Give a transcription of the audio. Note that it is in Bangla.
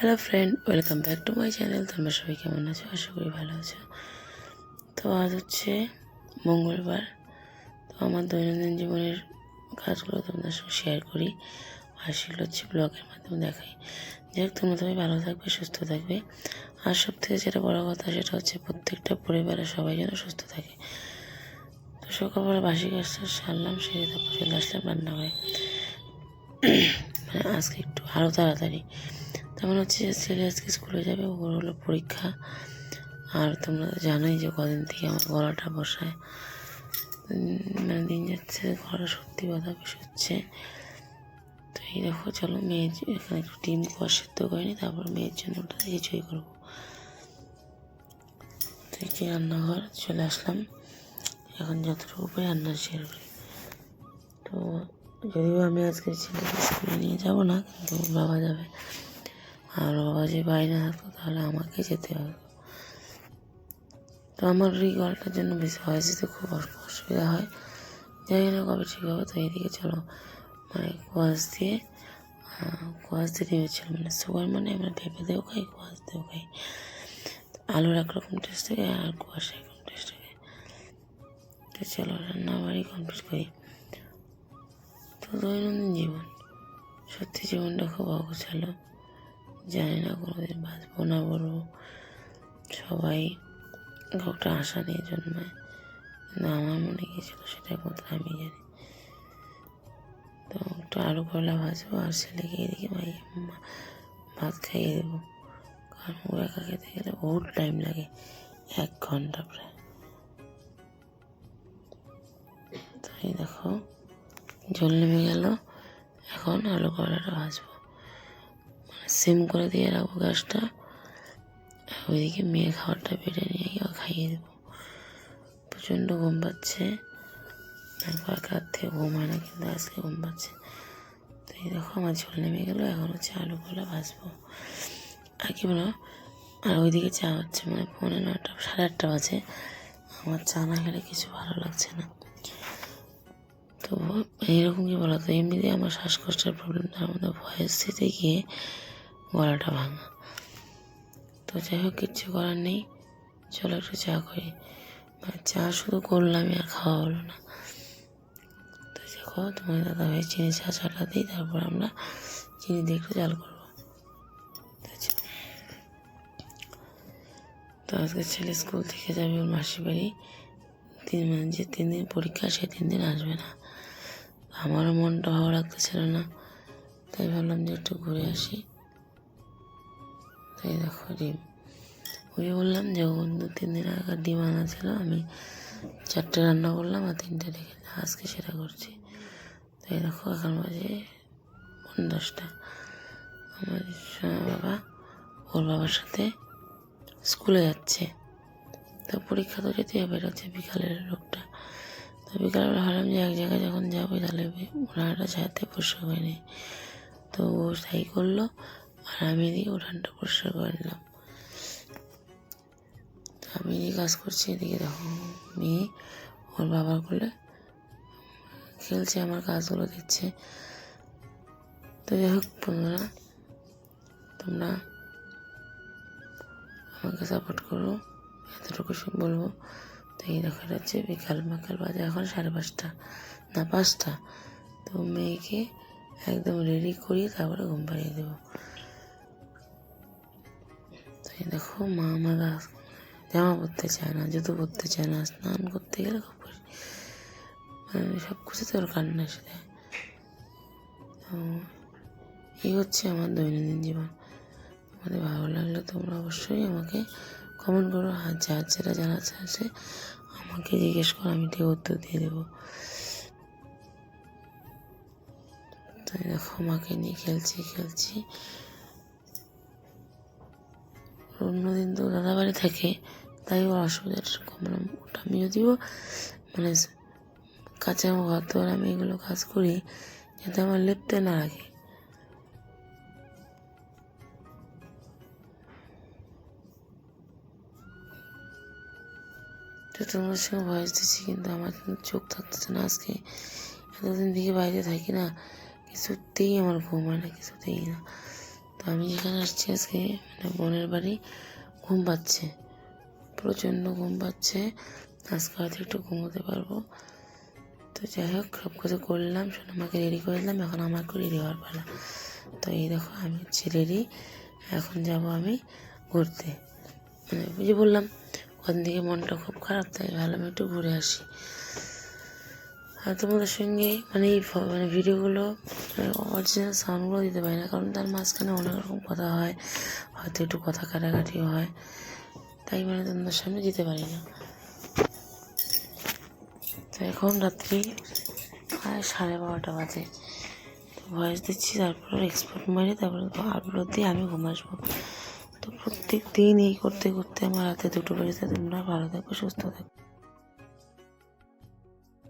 Hello friend welcome back to my channel তোমরা সবাই কেমন আছো? আশা করি ভালো আছো। তো আজ হচ্ছে মঙ্গলবার। তো আমার দৈনন্দিন জীবনের কাজগুলো তোমাদের সঙ্গে শেয়ার করি। আর সেগুলো হচ্ছে ব্লগের মাধ্যমে দেখাই। যাই হোক, তোমরা সবাই ভালো থাকবে, সুস্থ থাকবে। আর সব থেকে যেটা বড় কথা, সেটা হচ্ছে প্রত্যেকটা পরিবারের সবাই যেন সুস্থ থাকে। তো সকালবেলা বাসি কাজটা সারলাম, সেরে তারপর চলে আসলাম রান্নাঘরে। মানে আজকে একটু আরও তাড়াতাড়ি। তেমন হচ্ছে যে ছেলে আজকে স্কুলে যাবে, ওর হলো পরীক্ষা। আর তোমরা জানোই যে কদিন থেকে আমার গলাটা বসায়। মানে দিন যাচ্ছে গলা সত্যি কথা বেশ হচ্ছে। তো এই দেখো, চলো মেয়ের এখানে একটু ডিম কুয়া সিদ্ধ করিনি তারপর মেয়ের জন্য ওটা কিছুই করব। এই রান্নাঘর, চলে আসলাম। এখন যতটুকু পারি রান্না শেয়ার করি তো যদিও আমি আজকে ছেলেকে স্কুলে নিয়ে যাব না, কিন্তু বাবা যাবে। আর বাবা যে বাইরে থাকতো তাহলে আমাকে যেতে হবে। তো আমার এই গলাটার জন্য বেশি ভয়েস যেতে খুব অস- অসুবিধা হয়। জানি না কবে ঠিক হবে? তো এইদিকে চলো। মানে কোয়াশ দিয়ে কোয়াশ দিয়ে দিয়েছিল মানে সুগার মানে আমরা পেঁপে দিয়েও খাই, কোয়াশ দিয়েও খাই। আলুর একরকম টেস্ট থাকে আর কোয়াশ একরকম টেস্ট থাকে। তো চলো রান্না বাড়ি কমপ্লিট করি। তো দৈনন্দিন জীবন, সত্যি জীবনটা খুব অগোছালো। জানি না কোনোদিন বাঁচবো না বলব। সবাই একটা আশা নিয়ে জন্মায়। কিন্তু আমার মনে গিয়েছিল সেটা একমাত্র আমি জানি। তো একটু আলু করলা ভাজবো আর ছেলেকে এদিকে ভাই ভাত খাইয়ে দেবো। কারণ ও একা খেতে গেলে বহুত টাইম লাগে, এক ঘণ্টা প্রায়। তাই দেখো, জল নেমে গেল। এখন আলু করলাটা ভাজবো। সিম করে দিয়ে রাখব গ্যাসটা। ওইদিকে মেয়ে খাবারটা বেড়ে নিয়ে গিয়ে খাইয়ে দেবো। প্রচণ্ড ঘুম পাচ্ছে। একবার রাত থেকে ঘুম হয় না, কিন্তু আজকে ঘুম পাচ্ছে। তো এই দেখো আমার ঝোল নেমে গেলো, এখন হচ্ছে আলু করলা ভাজবো। আর কি বলো? আর ওইদিকে চা হচ্ছে মানে পৌনে নটা সাড়ে আটটা বাজে। আমার চা না খেলে কিছু ভালো লাগছে না। তো এইরকম কি বলো? তো এমনিতে আমার শ্বাসকষ্টের প্রবলেম তার মধ্যে ভয়েস দিতে গিয়ে গলাটা ভাঙা। তো যাই হোক, কিচ্ছু করার নেই। চলো একটু চা করি। চা শুধু করলামই আর খাওয়া হলো না। তো দেখো তোমার দাদা ভাই চিনি চা চাটা দিই, তারপর আমরা চিনি দিয়ে একটু জাল করব। তো আজকে ছেলে স্কুল থেকে যাবে, ওর মাসির বাড়ি। তিন মানে যে তিন দিন পরীক্ষা, সে তিন দিন আসবে না। আমারও মনটা ভালো লাগতেছিল না। তাই ভাবলাম যে একটু ঘুরে আসি। তাই দেখো ডিম। ওই বললাম যে, ও দু তিন দিন আগে ডিম আনা ছিল আমি চারটে রান্না করলাম আর তিনটে রেখে আজকে সেটা করছি। তাই দেখো, এখন বাজে দশটা। আমার বাবা, ওর বাবার সাথে স্কুলে যাচ্ছে। তো পরীক্ষা তো যেতে হবে, এটা হচ্ছে বিকালের লোকটা তো বিকালবেলা ভাবলাম যে, এক জায়গায় যখন যাব তাহলে ছাড়তে পরিষ্কার করে নিই তো ও তাই করল আর আমি এদিকে উঠানটা পরিষ্কার করে নিলাম। আমি এদিকে কাজ করছি, এদিকে দেখো মেয়ে ওর বাবার কোলে খেলছে, আমার কাজগুলো দিচ্ছে। তো যাই হোক বন্ধুরা, তোমরা আমাকে সাপোর্ট করো, এতটুকু বলব। তো এই দেখা যাচ্ছে বিকাল বিকাল বাজে এখন সাড়ে পাঁচটা, না, পাঁচটা। তো মেয়েকে একদম রেডি করিয়ে তারপরে ঘুম পাড়িয়ে দেবো। দেখো, মা আমার জামা পরতে চায় না, জুতো পরতে চায় না, স্নান করতে গেলে খুব। মানে সব কিছুতে ওর কান্না এসে দেয় তো এই হচ্ছে আমার দৈনন্দিন জীবন। তোমাদের ভালো লাগলে তোমরা অবশ্যই আমাকে কমেন্ট করো, আর যার যেটা জানার আছে আমাকে জিজ্ঞেস করো, আমি ঠিক উত্তর দিয়ে দেবো। তাই দেখো, মাকে নিয়ে খেলছি খেলছি। অন্যদিন তো দাদা বাড়ি থাকে, তাই ওর অসুবিধাটা কম ওটা আমি যদিও মানে কাঁচা ঘর তো আমি এগুলো কাজ করি, যাতে আমার লেপতে না লাগে। তোমার সঙ্গে ভয়েস দিচ্ছি, কিন্তু আমার চোখ থাকতেছে না আজকে। এতদিন থেকে বাইরে থাকি না, কিছুতেই আমার ঘুম হয় না, কিছুতেই না। তো আমি যেখানে আসছি আজকে মানে বোনের বাড়ি। ঘুম পাচ্ছে, প্রচণ্ড ঘুম পাচ্ছে। আজকে হয়তো একটু ঘুমোতে পারব। তো যাই হোক, সব কিছু করলাম শুনে আমাকে রেডি করে দিলাম, এখন আমাকে রেডি হওয়ার পালা। তো এই দেখো, আমি হচ্ছে রেডি। এখন যাব আমি ঘুরতে। মানে বুঝে বললাম, ওখান থেকে মনটা খুব খারাপ, তাই ভাবলাম একটু ঘুরে আসি। আর তোমাদের সঙ্গে মানে এই মানে ভিডিওগুলো অরিজিনাল সাউন্ডগুলো দিতে পারি না, কারণ তার মাঝখানে অনেক রকম কথা হয়, হয়তো একটু কথা কাটাকাটিও হয়, তাই মানে তোমাদের সামনে দিতে পারি না। তো এখন রাত্রি প্রায় সাড়ে বারোটা বাজে। তো ভয়েস দিচ্ছি, তারপর এক্সপোর্ট মারি তারপরে আপলোড দিয়ে আমি ঘুম আসব। তো প্রত্যেক দিন এই করতে করতে আমার রাতে দুটো বেজেছে তোমরা ভালো থাকো, সুস্থ থাকো।